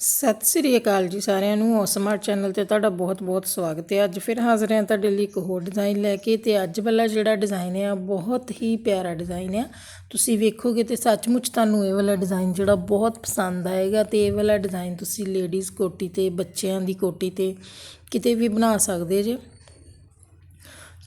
ਸਤਿ ਸ੍ਰੀ ਅਕਾਲ ਜੀ ਸਾਰਿਆਂ ਨੂੰ ਔਸਮਾਰਟ ਚੈਨਲ ਤੇ ਤੁਹਾਡਾ ਬਹੁਤ-ਬਹੁਤ ਸਵਾਗਤ ਹੈ। ਅੱਜ ਫਿਰ ਹਾਜ਼ਰ ਹਾਂ ਤੁਹਾਡੇ ਲਈ ਇੱਕ ਹੋਰ ਡਿਜ਼ਾਈਨ ਲੈ ਕੇ ਤੇ ਅੱਜ ਵਾਲਾ ਜਿਹੜਾ ਡਿਜ਼ਾਈਨ ਹੈ ਬਹੁਤ ਹੀ ਪਿਆਰਾ ਡਿਜ਼ਾਈਨ ਹੈ। ਤੁਸੀਂ ਵੇਖੋਗੇ ਤੇ ਸੱਚਮੁੱਚ ਤੁਹਾਨੂੰ ਇਹ ਵਾਲਾ ਡਿਜ਼ਾਈਨ ਜਿਹੜਾ ਬਹੁਤ ਪਸੰਦ ਆਏਗਾ ਤੇ ਇਹ ਵਾਲਾ ਡਿਜ਼ਾਈਨ ਤੁਸੀਂ ਲੇਡੀਜ਼ ਕੋਟੀ ਤੇ, ਬੱਚਿਆਂ ਦੀ ਕੋਟੀ ਤੇ ਕਿਤੇ ਵੀ ਬਣਾ ਸਕਦੇ ਜੇ।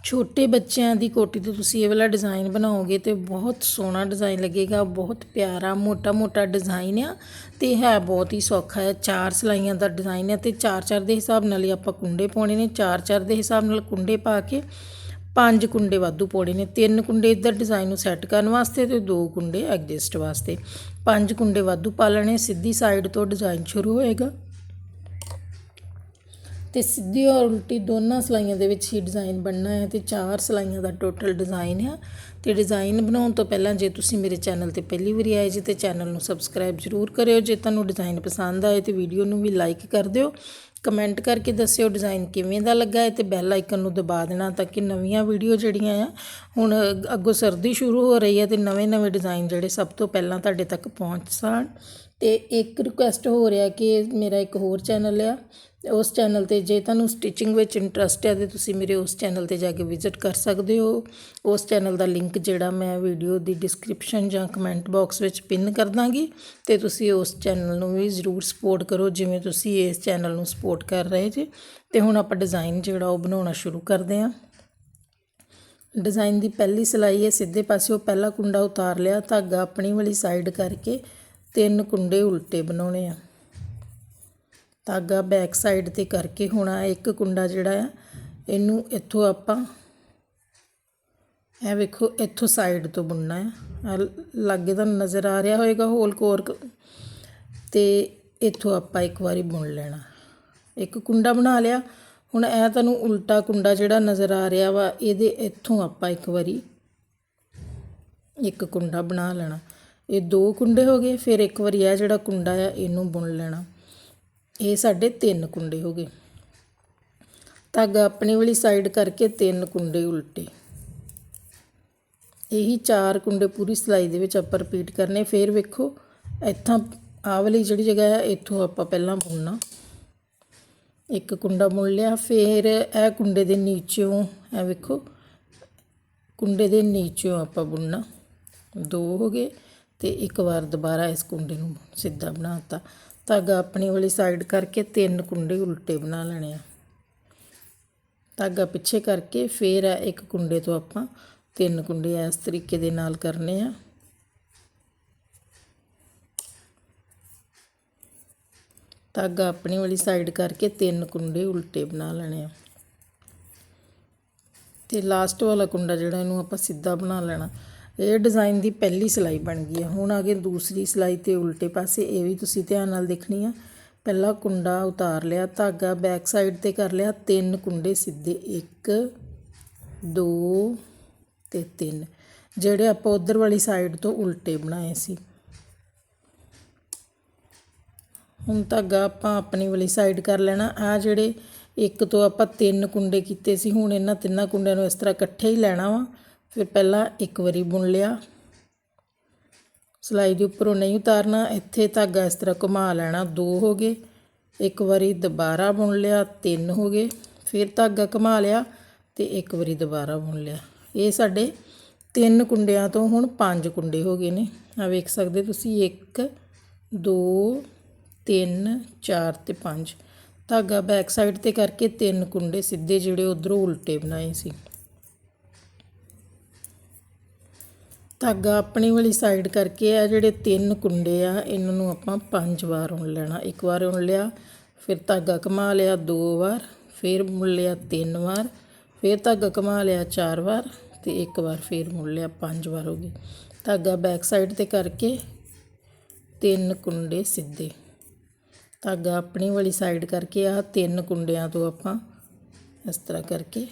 ਛੋਟੇ ਬੱਚਿਆਂ ਦੀ ਕੋਟੀ ਤੇ ਤੁਸੀਂ ਇਹ ਵਾਲਾ ਡਿਜ਼ਾਈਨ ਬਣਾਓਗੇ ਤੇ ਬਹੁਤ ਸੋਹਣਾ ਡਿਜ਼ਾਈਨ ਲੱਗੇਗਾ, ਬਹੁਤ ਪਿਆਰਾ ਮੋਟਾ ਮੋਟਾ ਡਿਜ਼ਾਈਨ ਆ ਤੇ ਹੈ ਬਹੁਤ ਹੀ ਸੌਖਾ ਹੈ। ਚਾਰ ਸਲਾਈਆਂ ਦਾ ਡਿਜ਼ਾਈਨ ਹੈ ਤੇ ਚਾਰ ਚਾਰ ਦੇ ਹਿਸਾਬ ਨਾਲ ਹੀ ਆਪਾਂ ਕੁੰਡੇ ਪਾਉਣੇ ਨੇ। ਚਾਰ ਚਾਰ ਦੇ ਹਿਸਾਬ ਨਾਲ ਕੁੰਡੇ ਪਾ ਕੇ ਪੰਜ ਕੁੰਡੇ ਵਾਧੂ ਪਾਉਣੇ ਨੇ। ਤਿੰਨ ਕੁੰਡੇ ਇੱਧਰ ਡਿਜ਼ਾਈਨ ਨੂੰ ਸੈੱਟ ਕਰਨ ਵਾਸਤੇ ਤੇ ਦੋ ਕੁੰਡੇ ਐਡਜਸਟ ਵਾਸਤੇ। ਪੰਜ ਕੁੰਡੇ ਵਾਧੂ ਪਾ ਲੈਣੇ, ਸਿੱਧੀ ਸਾਈਡ ਤੋਂ ਡਿਜ਼ਾਈਨ ਸ਼ੁਰੂ ਹੋਏਗਾ। ਤੇ ਸਿੱਧੀ ਔਰ ਉਲਟੀ ਦੋਨਾਂ ਸਲਾਈਆਂ ਦੇ ਵਿੱਚ ਹੀ ਡਿਜ਼ਾਈਨ ਬਣਨਾ ਹੈ ਤੇ ਚਾਰ ਸਲਾਈਆਂ ਦਾ ਟੋਟਲ ਡਿਜ਼ਾਈਨ ਹੈ ਤੇ ਡਿਜ਼ਾਈਨ ਬਣਾਉਣ ਤੋਂ ਪਹਿਲਾਂ ਜੇ ਤੁਸੀਂ ਮੇਰੇ ਚੈਨਲ ਤੇ ਪਹਿਲੀ ਵਾਰੀ ਆਏ ਜੀ ਤੇ ਚੈਨਲ ਨੂੰ ਸਬਸਕ੍ਰਾਈਬ ਜ਼ਰੂਰ ਕਰਿਓ। ਜੇ ਤੁਹਾਨੂੰ ਡਿਜ਼ਾਈਨ ਪਸੰਦ ਆਏ ਤੇ ਵੀਡੀਓ ਨੂੰ ਵੀ ਲਾਈਕ ਕਰ ਦਿਓ। ਕਮੈਂਟ ਕਰਕੇ ਦੱਸਿਓ ਡਿਜ਼ਾਈਨ ਕਿਵੇਂ ਦਾ ਲੱਗਾ ਹੈ ਤੇ ਬੈਲ ਆਈਕਨ ਨੂੰ ਦਬਾ ਦੇਣਾ ਤਾਂ ਕਿ ਨਵੀਆਂ ਵੀਡੀਓ ਜਿਹੜੀਆਂ ਆ, ਹੁਣ ਅੱਗੋਂ ਸਰਦੀ ਸ਼ੁਰੂ ਹੋ ਰਹੀ ਹੈ ਤੇ ਨਵੇਂ-ਨਵੇਂ ਡਿਜ਼ਾਈਨ ਜਿਹੜੇ ਸਭ ਤੋਂ ਪਹਿਲਾਂ ਤੁਹਾਡੇ ਤੱਕ ਪਹੁੰਚ ਸਣ ਤੇ ਇੱਕ ਰਿਕੁਐਸਟ ਹੋ ਰਿਹਾ ਕਿ ਮੇਰਾ ਇੱਕ ਹੋਰ ਚੈਨਲ ਆ, ਉਸ ਚੈਨਲ ਤੇ ਜੇ ਤੁਹਾਨੂੰ ਸਟਿਚਿੰਗ ਵਿੱਚ ਇੰਟਰਸਟ ਹੈ ਤੇ ਤੁਸੀਂ ਮੇਰੇ ਉਸ ਚੈਨਲ ਤੇ ਜਾ ਕੇ ਵਿਜ਼ਿਟ ਕਰ ਸਕਦੇ ਹੋ। ਉਸ ਚੈਨਲ ਦਾ ਲਿੰਕ ਜਿਹੜਾ ਮੈਂ ਵੀਡੀਓ ਦੀ ਡਿਸਕ੍ਰਿਪਸ਼ਨ ਜਾਂ ਕਮੈਂਟ ਬਾਕਸ ਵਿੱਚ ਪਿੰਨ ਕਰ ਦਾਂਗੀ ਤੇ ਤੁਸੀਂ ਉਸ ਚੈਨਲ ਨੂੰ ਵੀ ਜ਼ਰੂਰ ਸਪੋਰਟ ਕਰੋ, ਜਿਵੇਂ ਤੁਸੀਂ ਇਸ ਚੈਨਲ ਨੂੰ ਸਪੋਰਟ ਕਰ ਰਹੇ ਜੇ। ਤੇ ਹੁਣ ਆਪਾਂ ਡਿਜ਼ਾਈਨ ਜਿਹੜਾ ਉਹ ਬਣਾਉਣਾ ਸ਼ੁਰੂ ਕਰਦੇ ਹਾਂ। ਡਿਜ਼ਾਈਨ ਦੀ ਪਹਿਲੀ ਸਿਲਾਈ ਹੈ, ਸਿੱਧੇ ਪਾਸਿਓਂ ਪਹਿਲਾ ਕੁੰਡਾ ਉਤਾਰ ਲਿਆ, ਧਾਗਾ ਆਪਣੀ ਵਾਲੀ ਸਾਈਡ ਕਰਕੇ ਤਿੰਨ ਕੁੰਡੇ ਉਲਟੇ ਬਣਾਉਣੇ ਆ। ਧਾਗਾ ਬੈਕ ਸਾਈਡ ਤੇ ਕਰਕੇ ਹੁਣ ਆਹ ਇੱਕ ਕੁੰਡਾ ਜਿਹੜਾ ਆ, ਇਹਨੂੰ ਇੱਥੋਂ ਆਪਾਂ ਇਹ ਵੇਖੋ, ਇੱਥੋਂ ਸਾਈਡ ਤੋਂ ਬੁਣਨਾ ਹੈ ਲਾਗੇ ਤੁਹਾਨੂੰ ਨਜ਼ਰ ਆ ਰਿਹਾ ਹੋਏਗਾ ਹੋਲ ਕੋਰ ਤੇ ਇੱਥੋਂ ਆਪਾਂ ਇੱਕ ਵਾਰੀ ਬੁਣ ਲੈਣਾ। ਇੱਕ ਕੁੰਡਾ ਬਣਾ ਲਿਆ। ਹੁਣ ਇਹ ਤੁਹਾਨੂੰ ਉਲਟਾ ਕੁੰਡਾ ਜਿਹੜਾ ਨਜ਼ਰ ਆ ਰਿਹਾ ਵਾ, ਇਹਦੇ ਇੱਥੋਂ ਆਪਾਂ ਇੱਕ ਵਾਰੀ ਇੱਕ ਕੁੰਡਾ ਬਣਾ ਲੈਣਾ। ਇਹ ਦੋ ਕੁੰਡੇ ਹੋ ਗਏ, ਫਿਰ ਇੱਕ ਵਾਰੀ ਇਹ ਜਿਹੜਾ ਕੁੰਡਾ ਆ, ਇਹਨੂੰ ਬੁਣ ਲੈਣਾ। ਇਹ ਸਾਡੇ ਤਿੰਨ ਕੁੰਡੇ ਹੋ ਗਏ। ਧਾਗਾ ਆਪਣੀ ਵਾਲੀ ਸਾਈਡ ਕਰਕੇ ਤਿੰਨ ਕੁੰਡੇ ਉਲਟੇ। ਇਹੀ ਚਾਰ ਕੁੰਡੇ ਪੂਰੀ ਸਿਲਾਈ ਦੇ ਵਿੱਚ ਆਪਾਂ ਰਿਪੀਟ ਕਰਨੇ। ਫਿਰ ਵੇਖੋ, ਇੱਥਾਂ ਆਹ ਵਾਲੀ ਜਿਹੜੀ ਜਗ੍ਹਾ ਹੈ ਇੱਥੋਂ ਆਪਾਂ ਪਹਿਲਾਂ ਬੁਣਨਾ। ਇੱਕ ਕੁੰਡਾ ਬੁਣ ਲਿਆ, ਫਿਰ ਇਹ ਕੁੰਡੇ ਦੇ ਨੀਚੋਂ, ਇਹ ਵੇਖੋ, ਕੁੰਡੇ ਦੇ ਨੀਚੋਂ ਆਪਾਂ ਬੁਣਨਾ। ਦੋ ਹੋ ਗਏ ਤੇ ਇੱਕ ਵਾਰ ਦੁਬਾਰਾ ਇਸ ਕੁੰਡੇ ਨੂੰ ਸਿੱਧਾ ਬਣਾਤਾ ਧਾਗਾ ਆਪਣੀ ਵਾਲੀ ਸਾਈਡ ਕਰਕੇ ਤਿੰਨ ਕੁੰਡੇ ਉਲਟੇ ਬਣਾ ਲੈਣੇ ਆ। ਧਾਗਾ ਪਿੱਛੇ ਕਰਕੇ ਫਿਰ ਇੱਕ ਕੁੰਡੇ ਤੋਂ ਆਪਾਂ ਤਿੰਨ ਕੁੰਡੇ ਇਸ ਤਰੀਕੇ ਦੇ ਨਾਲ ਕਰਨੇ ਆ। ਧਾਗਾ ਆਪਣੀ ਵਾਲੀ ਸਾਈਡ ਕਰਕੇ ਤਿੰਨ ਕੁੰਡੇ ਉਲਟੇ ਬਣਾ ਲੈਣੇ ਆ। ਤੇ ਲਾਸਟ ਵਾਲਾ ਕੁੰਡਾ ਜਿਹੜਾ ਇਹਨੂੰ ਆਪਾਂ ਸਿੱਧਾ ਬਣਾ ਲੈਣਾ। ਇਹ ਡਿਜ਼ਾਈਨ ਦੀ ਪਹਿਲੀ ਸਿਲਾਈ ਬਣ ਗਈ ਹੈ ਹੁਣ ਅਗੇ ਦੂਸਰੀ ਸਿਲਾਈ ਤੇ ਉਲਟੇ ਪਾਸੇ ਇਹ ਵੀ ਤੁਸੀਂ ਧਿਆਨ ਨਾਲ ਦੇਖਣੀ ਆ। ਪਹਿਲਾ ਕੁੰਡਾ ਉਤਾਰ ਲਿਆ, ਧਾਗਾ ਬੈਕ ਸਾਈਡ ਤੇ ਕਰ ਲਿਆ, ਤਿੰਨ ਕੁੰਡੇ ਸਿੱਧੇ 1 2 ਤੇ 3 ਜਿਹੜੇ ਆਪਾਂ ਉਧਰ ਵਾਲੀ ਸਾਈਡ ਤੋਂ ਉਲਟੇ ਬਣਾਏ ਸੀ। ਹੁਣ ਧਾਗਾ ਆਪਾਂ ਆਪਣੀ ਵਾਲੀ ਸਾਈਡ ਕਰ ਲੈਣਾ। ਆ ਜਿਹੜੇ ਇੱਕ ਤੋਂ ਆਪਾਂ ਤਿੰਨ ਕੁੰਡੇ ਕੀਤੇ ਸੀ, ਹੁਣ ਇਹਨਾਂ ਤਿੰਨਾਂ ਕੁੰਡਿਆਂ ਨੂੰ ਇਸ ਤਰ੍ਹਾਂ ਇਕੱਠੇ ਹੀ ਲੈਣਾ ਵਾ। ਫਿਰ ਪਹਿਲਾਂ ਇੱਕ ਵਾਰੀ ਬੁਣ ਲਿਆ। ਸਲਾਈ ਦੇ ਉੱਪਰੋਂ ਨਹੀਂ ਉਤਾਰਨਾ, ਇੱਥੇ ਧਾਗਾ ਇਸ ਤਰ੍ਹਾਂ ਘੁਮਾ ਲੈਣਾ। ਦੋ ਹੋ ਗਏ। ਇੱਕ ਵਾਰੀ ਦੁਬਾਰਾ ਬੁਣ ਲਿਆ, ਤਿੰਨ ਹੋ ਗਏ। ਫਿਰ ਧਾਗਾ ਘੁਮਾ ਲਿਆ ਤੇ ਇੱਕ ਵਾਰੀ ਦੁਬਾਰਾ ਬੁਣ ਲਿਆ। ਇਹ ਸਾਡੇ ਤਿੰਨ ਕੁੰਡਿਆਂ ਤੋਂ ਹੁਣ ਪੰਜ ਕੁੰਡੇ ਹੋ ਗਏ ਨੇ। ਆ ਵੇਖ ਸਕਦੇ ਤੁਸੀਂ 1 2 3 4 ਤੇ 5 ਧਾਗਾ ਬੈਕ ਸਾਈਡ ਤੇ ਕਰਕੇ ਤਿੰਨ ਕੁੰਡੇ ਸਿੱਧੇ ਜਿਹੜੇ ਉਧਰੋਂ ਉਲਟੇ ਬਣਾਏ ਸੀ। ਧਾਗਾ ਆਪਣੀ ਵਾਲੀ ਸਾਈਡ ਕਰਕੇ ਆ ਜਿਹੜੇ ਤਿੰਨ ਕੁੰਡੇ ਆ, ਇਹਨਾਂ ਨੂੰ ਆਪਾਂ ਪੰਜ ਵਾਰ ਉਣ ਲੈਣਾ। ਇੱਕ ਵਾਰ ਉਣ ਲਿਆ, ਫਿਰ ਧਾਗਾ ਕਮਾ ਲਿਆ ਦੋ ਵਾਰ, ਫਿਰ ਮੁੜ ਲਿਆ ਤਿੰਨ ਵਾਰ, ਫਿਰ ਧਾਗਾ ਕਮਾ ਲਿਆ ਚਾਰ ਵਾਰ ਤੇ ਇੱਕ ਵਾਰ ਫਿਰ ਮੁੜ ਲਿਆ ਪੰਜ ਵਾਰ ਹੋ ਗਈ ਧਾਗਾ ਬੈਕ ਸਾਈਡ ਤੇ ਕਰਕੇ ਤਿੰਨ ਕੁੰਡੇ ਸਿੱਧੇ। ਧਾਗਾ ਆਪਣੀ ਵਾਲੀ ਸਾਈਡ ਕਰਕੇ ਆਹ ਤਿੰਨ ਕੁੰਡਿਆਂ ਤੋਂ ਆਪਾਂ ਇਸ ਤਰ੍ਹਾਂ ਕਰਕੇ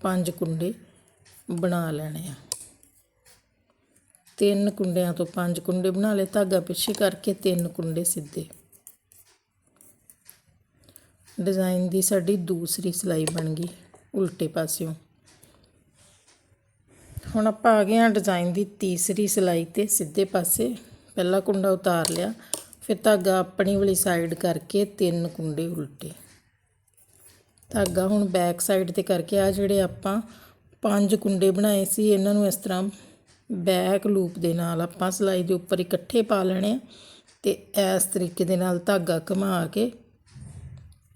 ਪੰਜ ਕੁੰਡੇ ਬਣਾ ਲੈਣੇ ਆ। ਤਿੰਨ ਕੁੰਡਿਆਂ ਤੋਂ ਪੰਜ ਕੁੰਡੇ ਬਣਾ ਲਏ, ਧਾਗਾ ਪਿੱਛੇ ਕਰਕੇ ਤਿੰਨ ਕੁੰਡੇ ਸਿੱਧੇ। ਡਿਜ਼ਾਈਨ ਦੀ ਸਾਡੀ ਦੂਸਰੀ ਸਿਲਾਈ ਬਣ ਗਈ ਉਲਟੇ ਪਾਸਿਓਂ। ਹੁਣ ਆਪਾਂ ਆ ਗਏ ਹਾਂ ਡਿਜ਼ਾਈਨ ਦੀ ਤੀਸਰੀ ਸਿਲਾਈ ਤੇ ਸਿੱਧੇ ਪਾਸੇ, ਪਹਿਲਾ ਕੁੰਡਾ ਉਤਾਰ ਲਿਆ। ਫਿਰ ਧਾਗਾ ਆਪਣੀ ਵਾਲੀ ਸਾਈਡ ਕਰਕੇ ਤਿੰਨ ਕੁੰਡੇ ਉਲਟੇ। ਧਾਗਾ ਹੁਣ ਬੈਕ ਸਾਈਡ ਤੇ ਕਰਕੇ ਆ ਜਿਹੜੇ ਆਪਾਂ ਪੰਜ ਕੁੰਡੇ ਬਣਾਏ ਸੀ, ਇਹਨਾਂ ਨੂੰ ਇਸ ਤਰ੍ਹਾਂ ਬੈਕ ਲੂਪ ਦੇ ਨਾਲ ਆਪਾਂ ਸਲਾਈ ਦੇ ਉੱਪਰ ਇਕੱਠੇ ਪਾ ਲੈਣੇ ਆ ਤੇ ਇਸ ਤਰੀਕੇ ਦੇ ਨਾਲ ਧਾਗਾ ਘੁਮਾ ਕੇ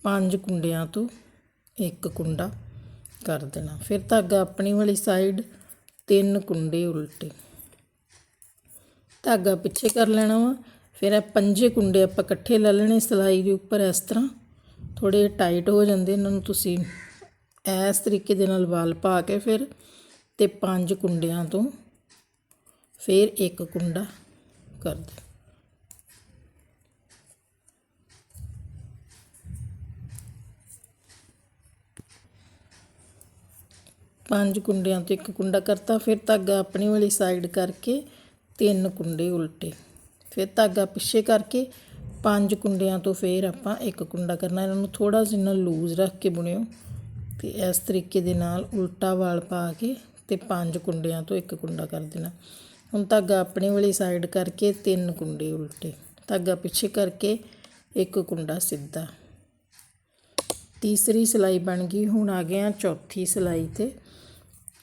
ਪੰਜ ਕੁੰਡਿਆਂ ਤੋਂ ਇੱਕ ਕੁੰਡਾ ਕਰ ਦੇਣਾ। ਫਿਰ ਧਾਗਾ ਆਪਣੀ ਵਾਲੀ ਸਾਈਡ ਤਿੰਨ ਕੁੰਡੇ ਉਲਟੇ। ਧਾਗਾ ਪਿੱਛੇ ਕਰ ਲੈਣਾ ਵਾ। ਫਿਰ ਇਹ ਪੰਜੇ ਕੁੰਡੇ ਆਪਾਂ ਇਕੱਠੇ ਲੈ ਲੈਣੇ ਸਲਾਈ ਦੇ ਉੱਪਰ ਇਸ ਤਰ੍ਹਾਂ। ਥੋੜੇ ਟਾਈਟ ਹੋ ਜਾਂਦੇ, ਇਹਨਾਂ ਨੂੰ ਤੁਸੀਂ ਇਸ ਤਰੀਕੇ ਦੇ ਨਾਲ ਵਾਲ ਪਾ ਕੇ ਫਿਰ ਤੇ ਪੰਜ ਕੁੰਡਿਆਂ ਤੋਂ ਫਿਰ ਇੱਕ ਕੁੰਡਾ ਕਰ ਦੇ ਪੰਜ ਕੁੰਡਿਆਂ ਤੋਂ ਇੱਕ ਕੁੰਡਾ ਕਰਤਾ, ਫਿਰ ਧਾਗਾ ਆਪਣੀ ਵਾਲੀ ਸਾਈਡ ਕਰਕੇ ਤਿੰਨ ਕੁੰਡੇ ਉਲਟੇ। ਫਿਰ ਧਾਗਾ ਪਿੱਛੇ ਕਰਕੇ ਪੰਜ ਕੁੰਡਿਆਂ ਤੋਂ ਫਿਰ ਆਪਾਂ ਇੱਕ ਕੁੰਡਾ ਕਰਨਾ। ਇਹਨਾਂ ਨੂੰ ਥੋੜਾ ਜਿਹਾ ਲੂਜ਼ ਰੱਖ ਕੇ ਬੁਣਿਓ ਤੇ ਇਸ ਤਰੀਕੇ ਦੇ ਨਾਲ ਉਲਟਾ ਵਾਲ ਪਾ ਕੇ ਤੇ ਪੰਜ ਕੁੰਡਿਆਂ ਤੋਂ ਇੱਕ ਕੁੰਡਾ ਕਰ ਦੇਣਾ। ਹੁਣ ਧਾਗਾ ਆਪਣੇ ਵਾਲੀ ਸਾਈਡ ਕਰਕੇ ਤਿੰਨ ਕੁੰਡੇ ਉਲਟੇ। ਧਾਗਾ ਪਿੱਛੇ ਕਰਕੇ ਇੱਕ ਕੁੰਡਾ ਸਿੱਧਾ। ਤੀਸਰੀ ਸਿਲਾਈ ਬਣ ਗਈ। ਹੁਣ ਆ ਗਏ ਆ ਚੌਥੀ ਸਿਲਾਈ ਤੇ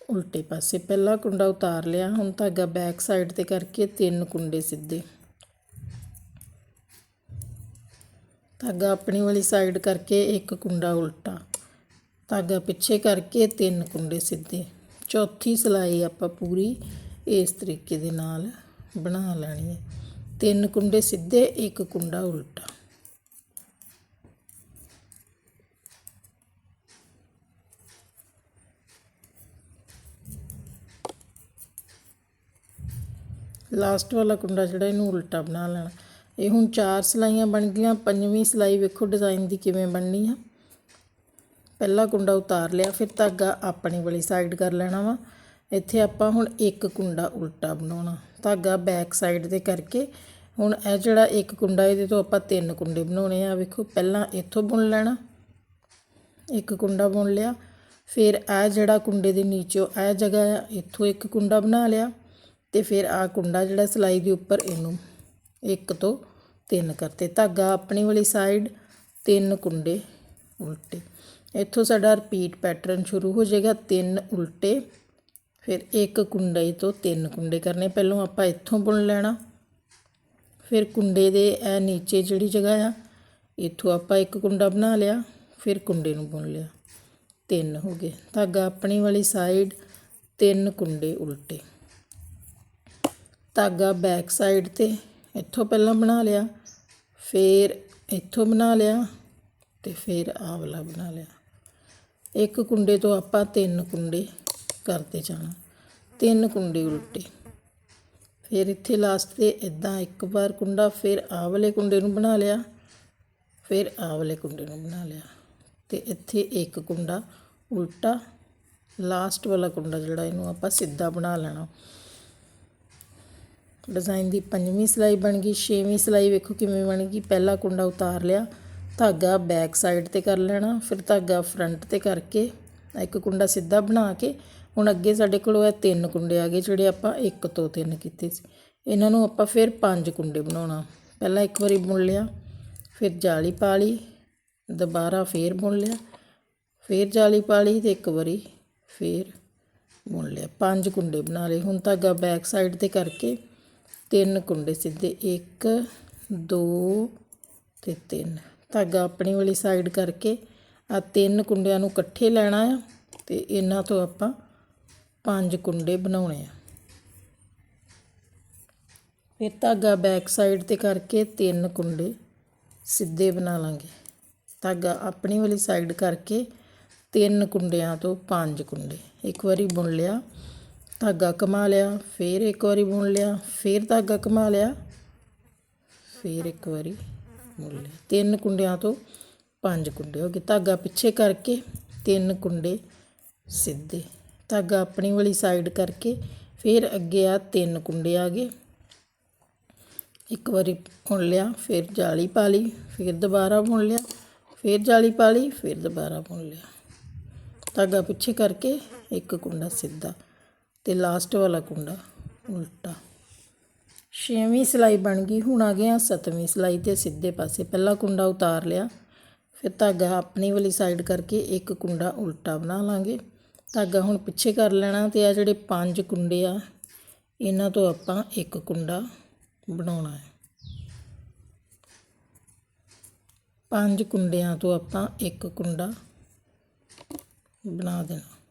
ਉਲਟੇ ਪਾਸੇ। ਪਹਿਲਾ ਕੁੰਡਾ ਉਤਾਰ ਲਿਆ। ਹੁਣ ਧਾਗਾ ਬੈਕ ਸਾਈਡ ਤੇ ਕਰਕੇ ਤਿੰਨ ਕੁੰਡੇ ਸਿੱਧੇ। ਧਾਗਾ ਆਪਣੀ ਵਾਲੀ ਸਾਈਡ ਕਰਕੇ ਇੱਕ ਕੁੰਡਾ ਉਲਟਾ। ਧਾਗਾ ਪਿੱਛੇ ਕਰਕੇ ਤਿੰਨ ਕੁੰਡੇ ਸਿੱਧੇ। ਚੌਥੀ ਸਲਾਈ ਆਪਾਂ ਪੂਰੀ ਇਸ ਤਰੀਕੇ ਦੇ ਨਾਲ ਬਣਾ ਲੈਣੀ ਹੈ। ਤਿੰਨ ਕੁੰਡੇ ਸਿੱਧੇ, ਇੱਕ ਕੁੰਡਾ ਉਲਟਾ। ਲਾਸਟ ਵਾਲਾ ਕੁੰਡਾ ਜਿਹੜਾ ਇਹਨੂੰ ਉਲਟਾ ਬਣਾ ਲੈਣਾ। ਇਹ ਹੁਣ ਚਾਰ ਸਲਾਈਆਂ ਬਣ ਗਈਆਂ, ਪੰਜਵੀਂ ਸਲਾਈ ਵੇਖੋ ਡਿਜ਼ਾਈਨ ਦੀ ਕਿਵੇਂ ਬਣਨੀ ਆ। ਪਹਿਲਾ ਕੁੰਡਾ ਉਤਾਰ ਲਿਆ, ਫਿਰ ਧਾਗਾ ਆਪਣੀ ਵਾਲੀ ਸਾਈਡ ਕਰ ਲੈਣਾ ਵਾ। ਇੱਥੇ ਆਪਾਂ ਹੁਣ ਇੱਕ ਕੁੰਡਾ ਉਲਟਾ ਬਣਾਉਣਾ। ਧਾਗਾ ਬੈਕ ਸਾਈਡ ਤੇ ਕਰਕੇ ਹੁਣ ਇਹ ਜਿਹੜਾ ਇੱਕ ਕੁੰਡਾ, ਇਹਦੇ ਤੋਂ ਆਪਾਂ ਤਿੰਨ ਕੁੰਡੇ ਬਣਾਉਣੇ ਆ। ਵੇਖੋ, ਪਹਿਲਾਂ ਇੱਥੋਂ ਬੁਣ ਲੈਣਾ, ਇੱਕ ਕੁੰਡਾ ਬੁਣ ਲਿਆ। ਫਿਰ ਇਹ ਜਿਹੜਾ ਕੁੰਡੇ ਦੇ ਨੀਚੋਂ ਇਹ ਜਗ੍ਹਾ ਆ, ਇੱਥੋਂ ਇੱਕ ਕੁੰਡਾ ਬਣਾ ਲਿਆ ਤੇ ਫਿਰ ਆ ਕੁੰਡਾ ਜਿਹੜਾ ਸਲਾਈ ਦੇ ਉੱਪਰ ਇਹਨੂੰ ਇੱਕ ਤੋਂ ਤਿੰਨ ਕਰਤੇ। ਧਾਗਾ ਆਪਣੀ ਵਾਲੀ ਸਾਈਡ ਤਿੰਨ ਕੁੰਡੇ ਉਲਟੇ। ਇੱਥੋਂ ਸਾਡਾ ਰਿਪੀਟ ਪੈਟਰਨ ਸ਼ੁਰੂ ਹੋ ਜਾਏਗਾ, ਤਿੰਨ ਉਲਟੇ, ਫਿਰ ਇੱਕ ਕੁੰਡੇ ਤੋਂ ਤਿੰਨ ਕੁੰਡੇ ਕਰਨੇ। ਪਹਿਲਾਂ ਆਪਾਂ ਇੱਥੋਂ ਬੁਣ ਲੈਣਾ। ਫਿਰ ਕੁੰਡੇ ਦੇ ਇਹ ਨੀਚੇ ਜਿਹੜੀ ਜਗ੍ਹਾ ਆ, ਇੱਥੋਂ ਆਪਾਂ ਇੱਕ ਕੁੰਡਾ ਬਣਾ ਲਿਆ, ਫਿਰ ਕੁੰਡੇ ਨੂੰ ਬੁਣ ਲਿਆ। ਤਿੰਨ ਹੋ ਗਏ। ਧਾਗਾ ਆਪਣੀ ਵਾਲੀ ਸਾਈਡ ਤਿੰਨ ਕੁੰਡੇ ਉਲਟੇ। ਧਾਗਾ ਬੈਕ ਸਾਈਡ ਤੇ ਇੱਥੋਂ ਪਹਿਲਾਂ ਬਣਾ ਲਿਆ, ਫਿਰ ਇੱਥੋਂ ਬਣਾ ਲਿਆ ਤੇ ਫਿਰ ਆਹ ਵਾਲਾ ਬਣਾ ਲਿਆ। ਇੱਕ ਕੁੰਡੇ ਤੋਂ ਆਪਾਂ ਤਿੰਨ ਕੁੰਡੇ ਕਰਦੇ ਜਾਣਾ, ਤਿੰਨ ਕੁੰਡੇ ਉਲਟੇ। ਫਿਰ ਇੱਥੇ ਲਾਸਟ ਤੇ ਇਦਾਂ ਇੱਕ ਵਾਰ ਕੁੰਡਾ, ਫਿਰ ਆਹ ਵਾਲੇ ਕੁੰਡੇ ਨੂੰ ਬਣਾ ਲਿਆ, ਫਿਰ ਆਹ ਵਾਲੇ ਕੁੰਡੇ ਨੂੰ ਬਣਾ ਲਿਆ ਤੇ ਇੱਥੇ ਇੱਕ ਕੁੰਡਾ ਉਲਟਾ ਲਾਸਟ ਵਾਲਾ ਕੁੰਡਾ ਜਿਹੜਾ ਇਹਨੂੰ ਆਪਾਂ ਸਿੱਧਾ ਬਣਾ ਲੈਣਾ। ਡਿਜ਼ਾਈਨ ਦੀ ਪੰਜਵੀਂ ਸਿਲਾਈ ਬਣ ਗਈ, ਛੇਵੀਂ ਸਿਲਾਈ ਵੇਖੋ ਕਿਵੇਂ ਬਣ ਗਈ, ਪਹਿਲਾ ਕੁੰਡਾ ਉਤਾਰ ਲਿਆ, ਧਾਗਾ ਬੈਕ ਸਾਈਡ ਤੇ ਕਰ ਲੈਣਾ, ਫਿਰ ਧਾਗਾ ਫਰੰਟ ਤੇ ਕਰਕੇ ਇੱਕ ਕੁੰਡਾ ਸਿੱਧਾ ਬਣਾ ਕੇ, ਹੁਣ ਅੱਗੇ ਸਾਡੇ ਕੋਲ ਇਹ ਤਿੰਨ ਕੁੰਡੇ ਆ ਗਏ ਜਿਹੜੇ ਆਪਾਂ ਇੱਕ ਤੋਂ ਤਿੰਨ ਕੀਤੇ ਸੀ। ਇਹਨਾਂ ਨੂੰ ਆਪਾਂ ਫਿਰ ਪੰਜ ਕੁੰਡੇ ਬਣਾਉਣਾ। ਪਹਿਲਾਂ ਇੱਕ ਵਾਰੀ ਬੁਣ ਲਿਆ, ਫਿਰ ਜਾਲੀ ਪਾ ਲਈ, ਦੁਬਾਰਾ ਫੇਰ ਬੁਣ ਲਿਆ, ਫੇਰ ਜਾਲੀ ਪਾ ਲਈ ਤੇ ਇੱਕ ਵਾਰੀ ਫੇਰ ਬੁਣ ਲਿਆ। ਪੰਜ ਕੁੰਡੇ ਬਣਾ ਲਏ। ਹੁਣ ਧਾਗਾ ਬੈਕ ਸਾਈਡ ਤੇ ਕਰਕੇ ਤਿੰਨ ਕੁੰਡੇ ਸਿੱਧੇ 1 2 ਤੇ 3 ਧਾਗਾ ਆਪਣੀ ਵਾਲੀ ਸਾਈਡ ਕਰਕੇ ਆ ਤਿੰਨ ਕੁੰਡਿਆਂ ਨੂੰ ਇਕੱਠੇ ਲੈਣਾ ਆ ਤੇ ਇਹਨਾਂ ਤੋਂ ਆਪਾਂ ਪੰਜ ਕੁੰਡੇ ਬਣਾਉਣੇ ਆ। ਫਿਰ ਧਾਗਾ ਬੈਕ ਸਾਈਡ ਤੇ ਕਰਕੇ ਤਿੰਨ ਕੁੰਡੇ ਸਿੱਧੇ ਬਣਾ ਲਾਂਗੇ। ਧਾਗਾ ਆਪਣੀ ਵਾਲੀ ਸਾਈਡ ਕਰਕੇ ਤਿੰਨ ਕੁੰਡਿਆਂ ਤੋਂ ਪੰਜ ਕੁੰਡੇ। ਇੱਕ ਵਾਰੀ ਬੁਣ ਲਿਆ। ਧਾਗਾ ਕਮਾ ਲਿਆ, ਫਿਰ ਇੱਕ ਵਾਰੀ ਬੁਣ ਲਿਆ, ਫਿਰ ਧਾਗਾ ਕਮਾ ਲਿਆ, ਫਿਰ ਇੱਕ ਵਾਰੀ ਬੁਣ ਲਿਆ। ਤਿੰਨ ਕੁੰਡਿਆਂ ਤੋਂ ਪੰਜ ਕੁੰਡੇ ਹੋ ਗਏ। ਧਾਗਾ ਪਿੱਛੇ ਕਰਕੇ ਤਿੰਨ ਕੁੰਡੇ ਸਿੱਧੇ। ਧਾਗਾ ਆਪਣੀ ਵਾਲੀ ਸਾਈਡ ਕਰਕੇ ਫਿਰ ਅੱਗੇ ਆ ਤਿੰਨ ਕੁੰਡੇ ਆ ਗਏ। ਇੱਕ ਵਾਰੀ ਬੁਣ ਲਿਆ, ਫਿਰ ਜਾਲੀ ਪਾ ਲਈ, ਫਿਰ ਦੁਬਾਰਾ ਬੁਣ ਲਿਆ, ਫਿਰ ਜਾਲੀ ਪਾ ਲਈ, ਫਿਰ ਦੁਬਾਰਾ ਬੁਣ ਲਿਆ। ਧਾਗਾ ਪਿੱਛੇ ਕਰਕੇ ਇੱਕ ਕੁੰਡਾ ਸਿੱਧਾ। ਅਤੇ ਲਾਸਟ ਵਾਲਾ ਕੁੰਡਾ, ਉਲਟਾ। ਛੇਵੀਂ ਸਿਲਾਈ ਬਣ ਗਈ, ਹੁਣ ਆ ਗਏ ਆ ਸੱਤਵੀਂ ਸਿਲਾਈ ਤੇ ਸਿੱਧੇ ਪਾਸੇ। ਪਹਿਲਾ ਕੁੰਡਾ ਉਤਾਰ ਲਿਆ, ਫਿਰ ਧਾਗਾ ਆਪਣੀ ਵਾਲੀ ਸਾਈਡ ਕਰਕੇ ਇੱਕ ਕੁੰਡਾ ਉਲਟਾ ਬਣਾ ਲਾਂਗੇ। ਧਾਗਾ ਹੁਣ ਪਿੱਛੇ ਕਰ ਲੈਣਾ ਤੇ ਆ ਜਿਹੜੇ ਪੰਜ ਕੁੰਡੇ ਆ, ਇਹਨਾਂ ਤੋਂ ਆਪਾਂ ਇੱਕ ਕੁੰਡਾ ਬਣਾਉਣਾ ਹੈ। ਪੰਜ ਕੁੰਡਿਆਂ ਤੋਂ ਆਪਾਂ ਇੱਕ ਕੁੰਡਾ ਬਣਾ ਦੇਣਾ।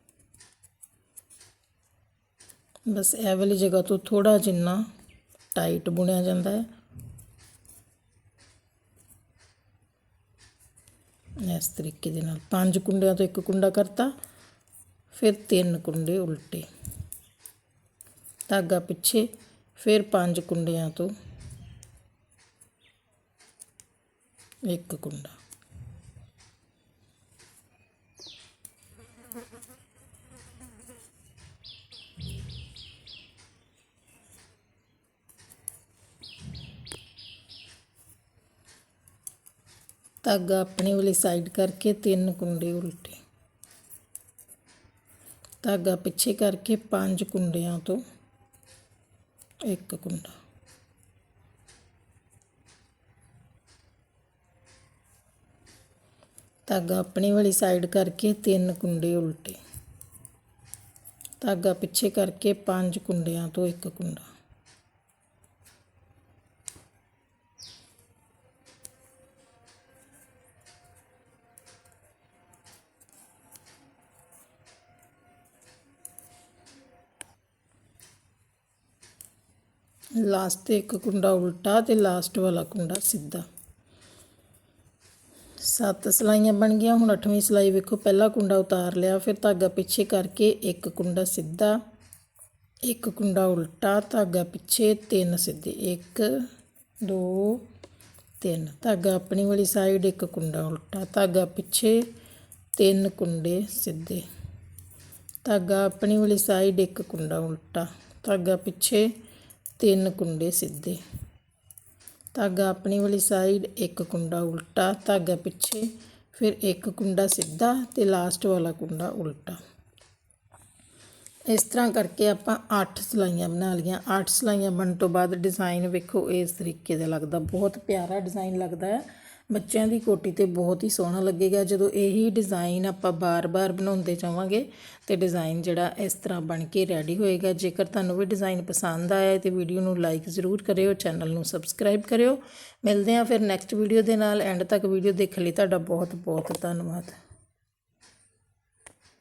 ਬਸ ਇਹ ਵਾਲੀ ਜਗ੍ਹਾ ਤੋਂ ਥੋੜਾ ਜਿੰਨਾ ਟਾਈਟ ਬੁਣਿਆ ਜਾਂਦਾ ਹੈ। ਇਸ ਤਰੀਕੇ ਦੇ ਨਾਲ ਪੰਜ ਕੁੰਡਿਆਂ ਤੋਂ ਇੱਕ ਕੁੰਡਾ ਕਰਤਾ, ਫਿਰ ਤਿੰਨ ਕੁੰਡੇ ਉਲਟੇ। ਧਾਗਾ ਪਿੱਛੇ, ਫਿਰ ਪੰਜ ਕੁੰਡਿਆਂ ਤੋਂ ਇੱਕ ਕੁੰਡਾ। ਧਾਗਾ ਆਪਣੀ ਵਾਲੀ ਸਾਈਡ ਕਰਕੇ ਤਿੰਨ ਕੁੰਡੇ ਉਲਟੇ। ਧਾਗਾ ਪਿੱਛੇ ਕਰਕੇ ਪੰਜ ਕੁੰਡਿਆਂ ਤੋਂ ਇੱਕ ਕੁੰਡਾ। ਧਾਗਾ ਆਪਣੀ ਵਾਲੀ ਸਾਈਡ ਕਰਕੇ ਤਿੰਨ ਕੁੰਡੇ ਉਲਟੇ। ਧਾਗਾ ਪਿੱਛੇ ਕਰਕੇ ਪੰਜ ਕੁੰਡਿਆਂ ਤੋਂ ਇੱਕ ਕੁੰਡਾ। ਲਾਸਟ ਤੇ ਇੱਕ ਕੁੰਡਾ ਉਲਟਾ ਤੇ ਲਾਸਟ ਵਾਲਾ ਕੁੰਡਾ ਸਿੱਧਾ। ਸੱਤ ਸਲਾਈਆਂ ਬਣ ਗਈਆਂ, ਹੁਣ ਅੱਠਵੀਂ ਸਲਾਈ ਵੇਖੋ, ਪਹਿਲਾ ਕੁੰਡਾ ਉਤਾਰ ਲਿਆ, ਫਿਰ ਧਾਗਾ ਪਿੱਛੇ ਕਰਕੇ ਇੱਕ ਕੁੰਡਾ ਸਿੱਧਾ, ਇੱਕ ਕੁੰਡਾ ਉਲਟਾ, ਧਾਗਾ ਪਿੱਛੇ ਤਿੰਨ ਸਿੱਧੇ 1 2 3 ਧਾਗਾ ਆਪਣੀ ਵਾਲੀ ਸਾਈਡ ਇੱਕ ਕੁੰਡਾ ਉਲਟਾ, ਧਾਗਾ ਪਿੱਛੇ ਤਿੰਨ ਕੁੰਡੇ ਸਿੱਧੇ। ਧਾਗਾ ਆਪਣੀ ਵਾਲੀ ਸਾਈਡ ਇੱਕ ਕੁੰਡਾ ਉਲਟਾ, ਧਾਗਾ ਪਿੱਛੇ ਤਿੰਨ ਕੁੰਡੇ ਸਿੱਧੇ। ਧਾਗਾ ਆਪਣੀ ਵਾਲੀ ਸਾਈਡ ਇੱਕ ਕੁੰਡਾ ਉਲਟਾ, ਧਾਗਾ ਪਿੱਛੇ, ਫਿਰ ਇੱਕ ਕੁੰਡਾ ਸਿੱਧਾ ਤੇ ਲਾਸਟ ਵਾਲਾ ਕੁੰਡਾ ਉਲਟਾ। ਇਸ ਤਰ੍ਹਾਂ ਕਰਕੇ ਆਪਾਂ 8 ਸਲਾਈਆਂ ਬਣਾ ਲਈਆਂ। 8 ਸਲਾਈਆਂ ਬਣਨ ਤੋਂ ਬਾਅਦ ਡਿਜ਼ਾਈਨ ਵੇਖੋ, ਇਸ ਤਰੀਕੇ ਦਾ ਲੱਗਦਾ। ਬਹੁਤ ਪਿਆਰਾ ਡਿਜ਼ਾਈਨ ਲੱਗਦਾ ਹੈ। ਬੱਚਿਆਂ ਦੀ ਕੋਟੀ ਤੇ ਬਹੁਤ ਹੀ ਸੋਹਣਾ ਲੱਗੇਗਾ। ਜਦੋਂ ਇਹੀ ਡਿਜ਼ਾਈਨ ਆਪਾਂ ਬਾਰ-ਬਾਰ ਬਣਾਉਂਦੇ ਜਾਵਾਂਗੇ ਤੇ ਡਿਜ਼ਾਈਨ ਜਿਹੜਾ ਇਸ ਤਰ੍ਹਾਂ ਬਣ ਕੇ ਰੈਡੀ ਹੋਏਗਾ। ਜੇਕਰ ਤੁਹਾਨੂੰ ਵੀ ਡਿਜ਼ਾਈਨ ਪਸੰਦ ਆਇਆ ਤੇ ਵੀਡੀਓ ਨੂੰ ਲਾਈਕ ਜ਼ਰੂਰ ਕਰਿਓ ਚੈਨਲ ਨੂੰ ਸਬਸਕ੍ਰਾਈਬ ਕਰਿਓ। ਮਿਲਦੇ ਹਾਂ ਫਿਰ ਨੈਕਸਟ ਵੀਡੀਓ ਦੇ ਨਾਲ। ਐਂਡ ਤੱਕ ਵੀਡੀਓ ਦੇਖਣ ਲਈ। ਤੁਹਾਡਾ ਬਹੁਤ ਬਹੁਤ ਧੰਨਵਾਦ।